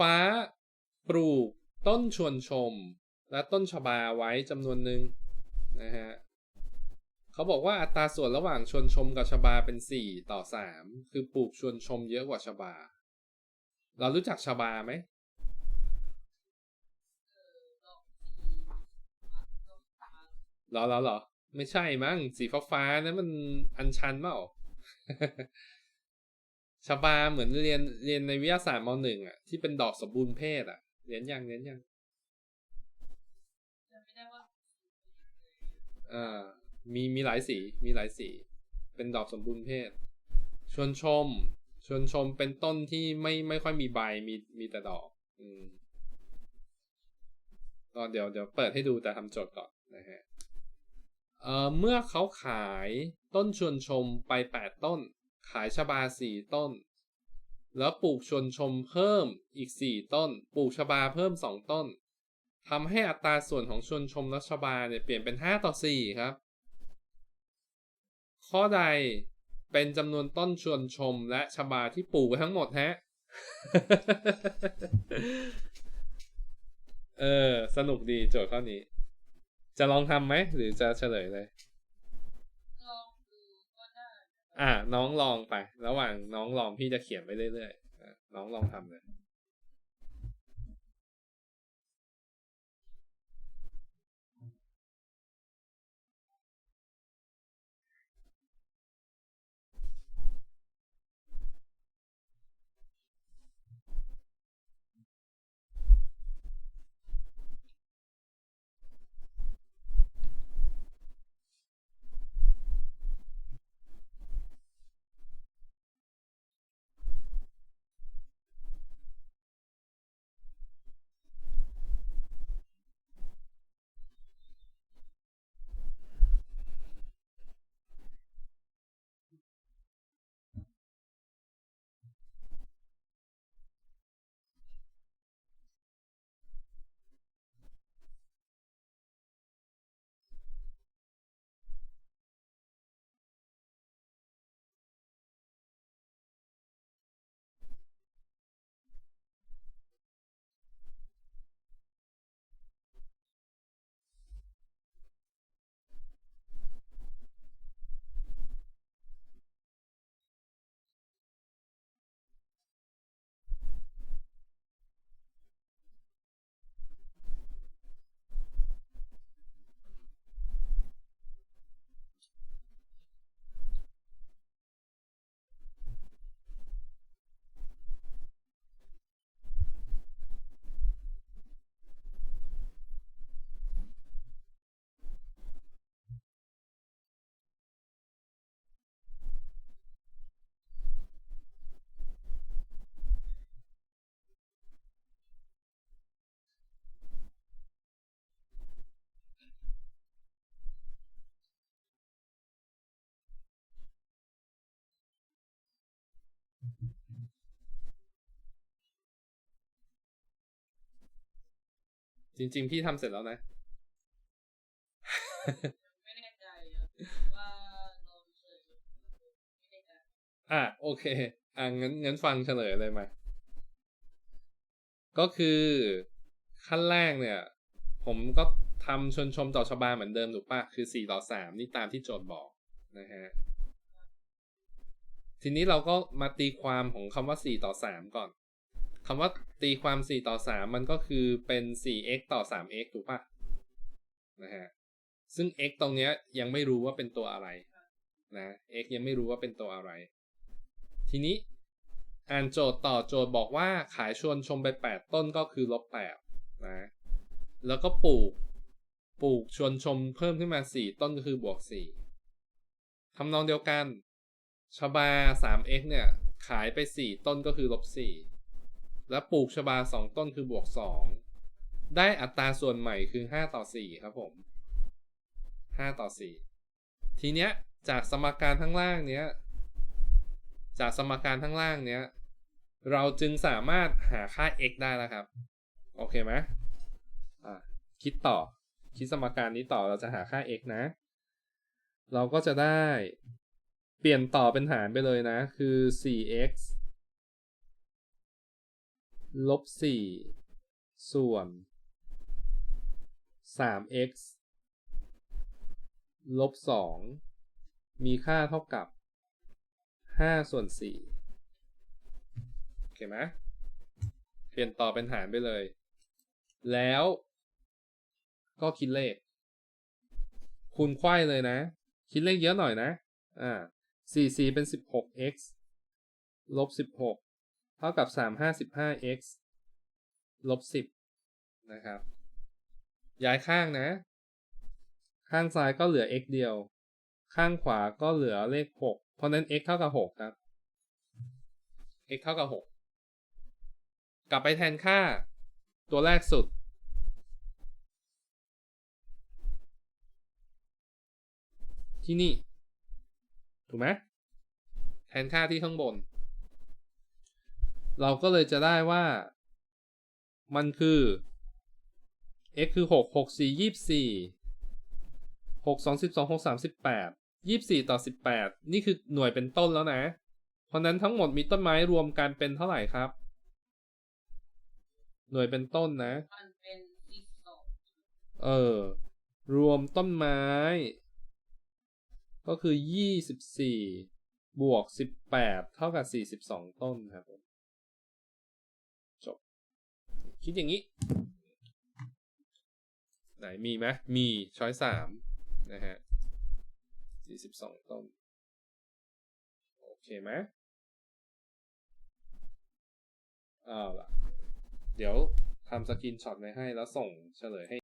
ฟ้าปลูกต้นชวนชม และต้นชบาไว้จำนวนหนึ่งนะฮะเขาบอกว่าอัตราส่วนระหว่างชวนชมกับชบาเป็น 4 ต่อ 3 คือปลูกชวนชมเยอะกว่าชบา เรารู้จักชบาไหมหรอหรอเหรอไม่ใช่มั้งสีฟ้าฟ้าๆนั้นมันอัญชันเปล่า ชบาเหมือนเรียนเรียนในวิทยาศาสตร์มหนึ่งอะที่เป็นดอกสมบูรณ์เพศอะเรียนยังเรียนยังอ่ามีมีหลายสีมีหลายสี เป็นดอกสมบูรณ์เพศ ชวนชม ชวนชมเป็นต้นที่ไม่ไม่ค่อยมีใบมีมีแต่ดอก อืมก็เดี๋ยวเดี๋ยวเปิดให้ดูแต่ทำโจทย์ก่อนนะฮะเอ่อเมื่อเขาขายต้นชวนชมไปแปดต้น ขายชบาสี่ต้น แล้วปลูกชวนชมเพิ่มอีกสี่ต้น ปลูกชบาเพิ่มสองต้นทำให้อัตราส่วนของชวนชมและชบาเนี่ยเปลี่ยนเป็นห้าต่อสี่ครับ ข้อใดเป็นจำนวนต้นชวนชมและชบาที่ปลูกไว้ทั้งหมดฮะ เออ สนุกดีโจทย์ข้อนี้ จะลองทำไหม หรือจะเฉลยเลย อ่าน้องลองไประหว่างน้องลองพี่จะเขียนไปเรื่อยๆน้องลองทำเลย จริง ๆ พี่ทำเสร็จแล้วนะ ไม่แน่ใจอะว่าลองเฉยไม่แน่ใจอะโอเค อะงั้นงั้นฟังเฉลยเลยมา ก็คือขั้นแรกเนี่ย ผมก็ทำชนชมต่อชบาเหมือนเดิมถูกปะคือสี่ต่อสามนี่ตามที่โจทย์บอกนะฮะ ทีนี้เราก็มาตีความของคำว่าสี่ต่อสามก่อนคำว่าตีความสี่ต่อสามมันก็คือเป็นสี่ x ต่อสาม x ถูกปะนะฮะซึ่ง x ตรงเนี้ยยังไม่รู้ว่าเป็นตัวอะไรนะ x ยังไม่รู้ว่าเป็นตัวอะไร ทีนี้อ่านโจทย์ต่อโจทย์บอกว่าขายชวนชมไป 8 ต้นก็คือลบ8นะแล้วก็ปลูกปลูกชวนชมเพิ่มขึ้นมา 4 ต้นก็คือบวก4ทำนองเดียวกัน ชบา 3x เนี่ย ขายไป 4 ต้นก็คือลบ 4 แล้วปลูกชบา 2 ต้นคือบวก 2 ได้อัตราส่วนใหม่คือ 5 ต่อ 4 ครับผม 5 ต่อ 4 ทีเนี้ย จากสมการข้างล่างเนี้ย จากสมการข้างล่างเนี้ย เราจึงสามารถหาค่า x ได้แล้วครับ โอเคไหมอะคิดต่อ คิดสมการนี้ต่อเราจะหาค่า x นะ เราก็จะได้ เปลี่ยนต่อเป็นหารไปเลยนะ คือ 4x ลบสี่ส่วน 3x ลบสองมีค่าเท่ากับ 5 ส่วน 4 โอเคไหมเปลี่ยนต่อเป็นหารไปเลย แล้วก็คิดเลข คูณไขว้เลยนะ คิดเลขเยอะหน่อยนะ อ่า 4 4เป็น 16x ลบ 16 เท่ากับ 355x ลบ 10 นะครับ ย้ายข้างนะ ข้างซ้ายก็เหลือ x เดียว ข้างขวาก็เหลือเลข 6 เพราะนั้น x เท่ากับ 6 ครับ x เท่ากับ 6 กลับไปแทนค่าตัวแรกสุด ที่นี่ ถูกไหมแทนค่าที่ข้างบน เราก็เลยจะได้ว่า มันคือ x คือหกหกสี่ยี่สี่หกสองสิบสองหกสามสิบแปดยี่สี่ต่อสิบแปดนี่คือหน่วยเป็นต้นแล้วนะ เพราะนั้นทั้งหมดมีต้นไม้รวมกันเป็นเท่าไหร่ครับ หน่วยเป็นต้นนะ มันเป็นสิบสองเออ รวมต้นไม้ ก็คือยี่สิบสี่บวกสิบแปดเท่ากับสี่สิบสองต้นครับจบ คิดอย่างนี้ ไหนมีไหมมีช้อยสามนะฮะสี่สิบสองต้น โอเคไหมเอาล่ะ เดี๋ยวทำสกินช็อตไว้ให้แล้วส่งเฉลยให้